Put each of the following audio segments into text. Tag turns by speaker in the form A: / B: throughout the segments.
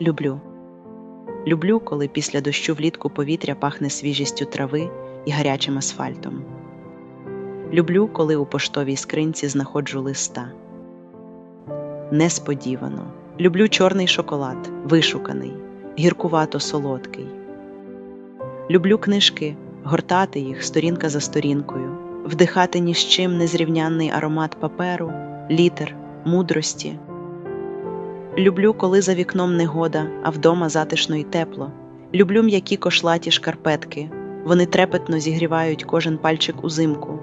A: Люблю. Люблю, коли після дощу влітку повітря пахне свіжістю трави і гарячим асфальтом. Люблю, коли у поштовій скринці знаходжу листа. Несподівано. Люблю чорний шоколад, вишуканий, гіркувато солодкий. Люблю книжки, гортати їх сторінка за сторінкою, вдихати ні з чим незрівнянний аромат паперу, літер, мудрості. Люблю, коли за вікном негода, а вдома затишно й тепло. Люблю м'які кошлаті шкарпетки. Вони трепетно зігрівають кожен пальчик узимку.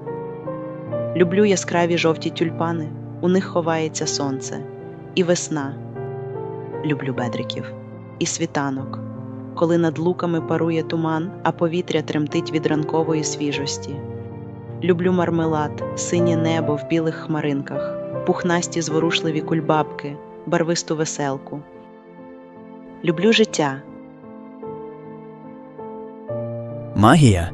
A: Люблю яскраві жовті тюльпани, у них ховається сонце, і весна. Люблю бедриків, і світанок, коли над луками парує туман, а повітря тремтить від ранкової свіжості. Люблю мармелад, синє небо в білих хмаринках, пухнасті зворушливі кульбабки, барвисту веселку. Люблю життя,
B: Магія.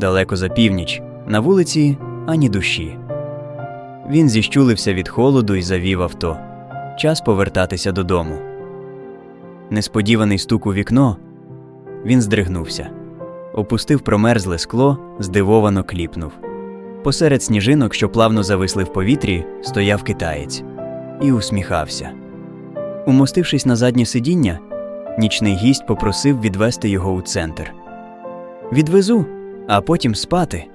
B: Далеко за північ, на вулиці ані душі. Він зіщулився від холоду і завів авто. Час повертатися додому. Несподіваний стук у вікно. Він здригнувся, опустив промерзле скло, здивовано кліпнув. Посеред сніжинок, що плавно зависли в повітрі, стояв китаєць і усміхався. Умостившись на заднє сидіння, нічний гість попросив відвести його у центр. Відвезу, а потім спати,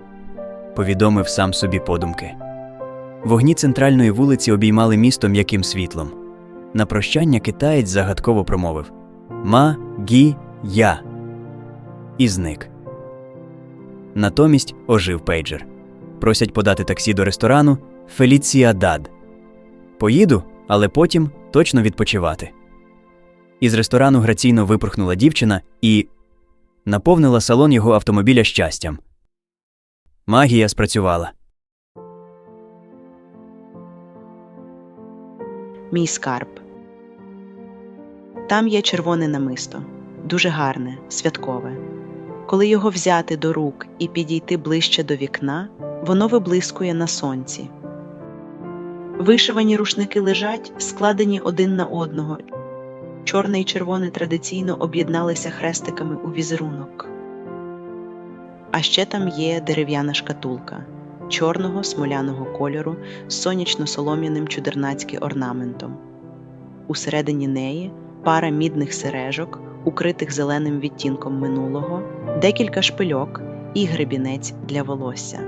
B: повідомив сам собі подумки. Вогні центральної вулиці обіймали місто м'яким світлом. На прощання китаєць загадково промовив Ма гі я і зник. Натомість ожив пейджер. Просять подати таксі до ресторану Феліція Дад. Поїду, але потім точно відпочивати. Із ресторану граційно випорхнула дівчина і наповнила салон його автомобіля щастям. Магія спрацювала.
A: мій скарб. Там є червоне намисто, дуже гарне, святкове. Коли його взяти до рук і підійти ближче до вікна, воно виблискує на сонці. Вишивані рушники лежать, складені один на одного. Чорне і червоне традиційно об'єдналися хрестиками у візерунок. А ще там є дерев'яна шкатулка чорного смоляного кольору з сонячно-солом'яним чудернацьки орнаментом. Усередині неї пара мідних сережок, укритих зеленим відтінком минулого, декілька шпильок і гребінець для волосся,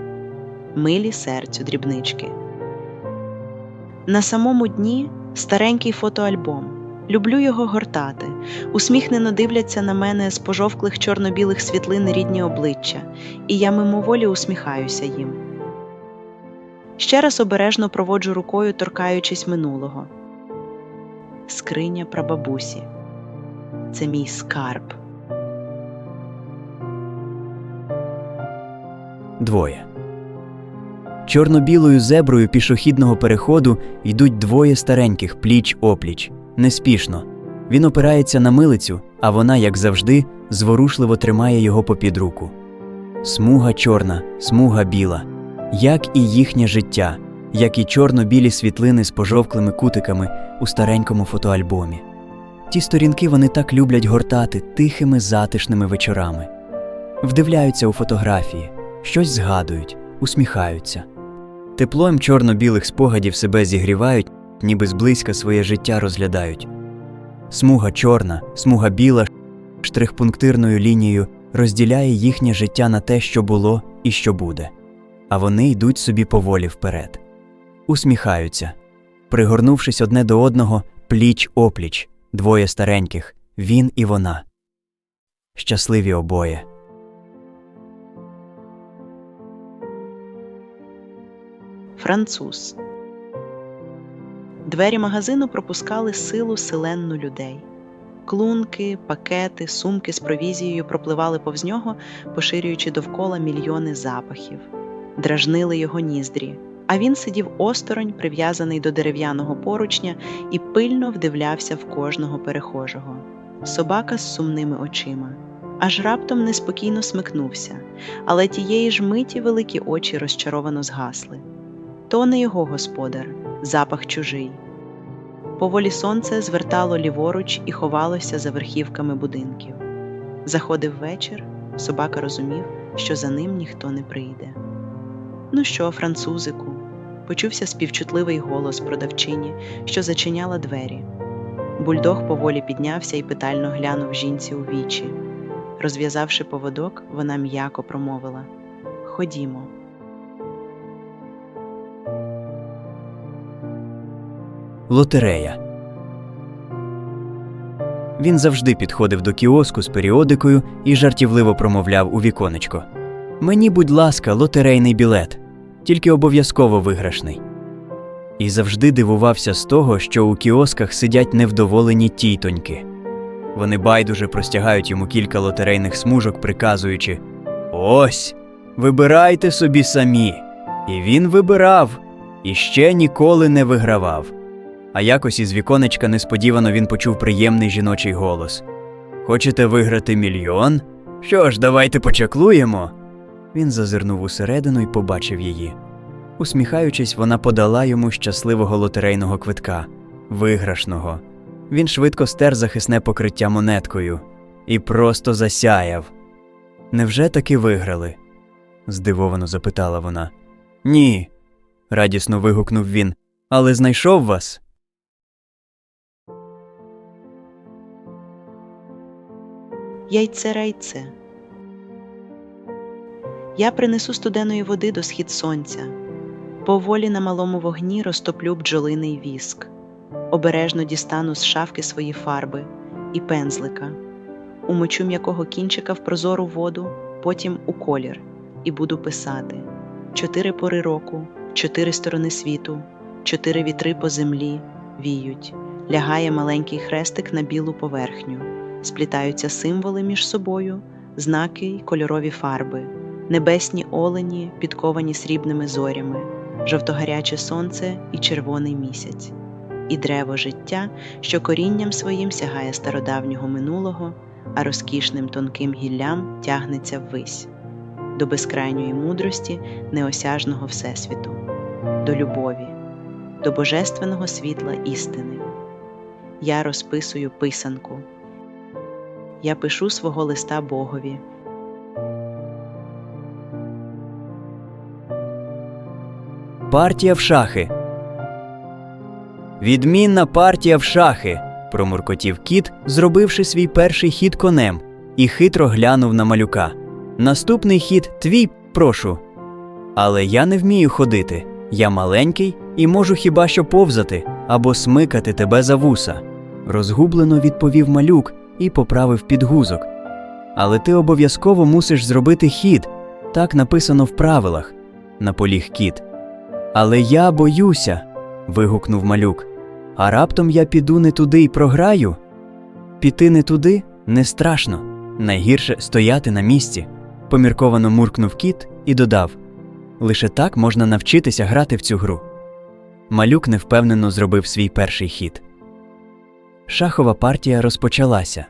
A: милі серцю дрібнички. На самому дні старенький фотоальбом. Люблю його гортати. Усміхнено дивляться на мене з пожовклих чорно-білих світлин рідні обличчя, і я мимоволі усміхаюся їм. Ще раз обережно проводжу рукою, торкаючись минулого. Скриня прабабусі. Це мій скарб.
B: Двоє. Чорно-білою зеброю пішохідного переходу йдуть двоє стареньких пліч опліч. Неспішно. Він опирається на милицю, а вона, як завжди, зворушливо тримає його попід руку. Смуга чорна, смуга біла, як і їхнє життя, як і чорно-білі світлини з пожовклими кутиками у старенькому фотоальбомі. Ті сторінки вони так люблять гортати тихими затишними вечорами. Вдивляються у фотографії, щось згадують, усміхаються. Теплом чорно-білих спогадів себе зігрівають, ніби зблизька своє життя розглядають. Смуга чорна, смуга біла, штрихпунктирною лінією розділяє їхнє життя на те, що було і що буде, а вони йдуть собі поволі вперед. Усміхаються, пригорнувшись одне до одного, пліч опліч, двоє стареньких, він і вона. Щасливі обоє.
A: Француз. Двері магазину пропускали силу селенну людей. Клунки, пакети, сумки з провізією пропливали повз нього, поширюючи довкола мільйони запахів, дражнили його ніздрі. А він сидів осторонь, прив'язаний до дерев'яного поручня, і пильно вдивлявся в кожного перехожого. Собака з сумними очима. Аж раптом неспокійно смикнувся, але тієї ж миті великі очі розчаровано згасли. То не його господар, запах чужий. Поволі сонце звертало ліворуч і ховалося за верхівками будинків. Заходив вечір, собака розумів, що за ним ніхто не прийде. Ну що, французику? почувся співчутливий голос продавчині, що зачиняла двері. Бульдог поволі піднявся і питально глянув жінці у вічі. Розв'язавши поводок, вона м'яко промовила Ходімо.
B: Лотерея. Він завжди підходив до кіоску з періодикою і жартівливо промовляв у віконечко: Мені, будь ласка, лотерейний білет, тільки обов'язково виграшний. І завжди дивувався з того, що у кіосках сидять невдоволені тітоньки. Вони байдуже простягають йому кілька лотерейних смужок, приказуючи: Ось, вибирайте собі самі. І він вибирав, і ще ніколи не вигравав. А якось із віконечка несподівано він почув приємний жіночий голос: Хочете виграти мільйон? Що ж, давайте почаклуємо. Він зазирнув усередину і побачив її. Усміхаючись, вона подала йому щасливого лотерейного квитка, виграшного. Він швидко стер захисне покриття монеткою і просто засяяв. Невже таки виграли? здивовано запитала вона. Ні, радісно вигукнув він. Але знайшов вас.
A: Яйце райце. Я принесу студеної води до схід сонця. Поволі на малому вогні розтоплю бджолиний віск. Обережно дістану з шафки свої фарби і пензлика, умочу м'якого кінчика в прозору воду, потім у колір, і буду писати чотири пори року, чотири сторони світу, чотири вітри по землі віють, лягає маленький хрестик на білу поверхню, сплітаються символи між собою, знаки й кольорові фарби, небесні олені, підковані срібними зорями, жовтогаряче сонце і червоний місяць, і древо життя, що корінням своїм сягає стародавнього минулого, а розкішним тонким гіллям тягнеться ввись, до безкрайньої мудрості неосяжного Всесвіту, до любові, до божественного світла істини. Я розписую писанку. Я пишу свого листа Богові.
B: Партія в шахи. Відмінна партія в шахи. промуркотів кіт, зробивши свій перший хід конем, і хитро глянув на малюка. Наступний хід твій, прошу. Але я не вмію ходити. Я маленький і можу хіба що повзати або смикати тебе за вуса. Розгублено відповів малюк і поправив підгузок. Але ти обов'язково мусиш зробити хід. Так написано в правилах, наполіг кіт. Але я боюся. вигукнув малюк. А раптом я піду не туди й програю? Піти не туди не страшно. Найгірше стояти на місці. Помірковано муркнув кіт і додав: лише так можна навчитися грати в цю гру. Малюк невпевнено зробив свій перший хід. Шахова партія розпочалася.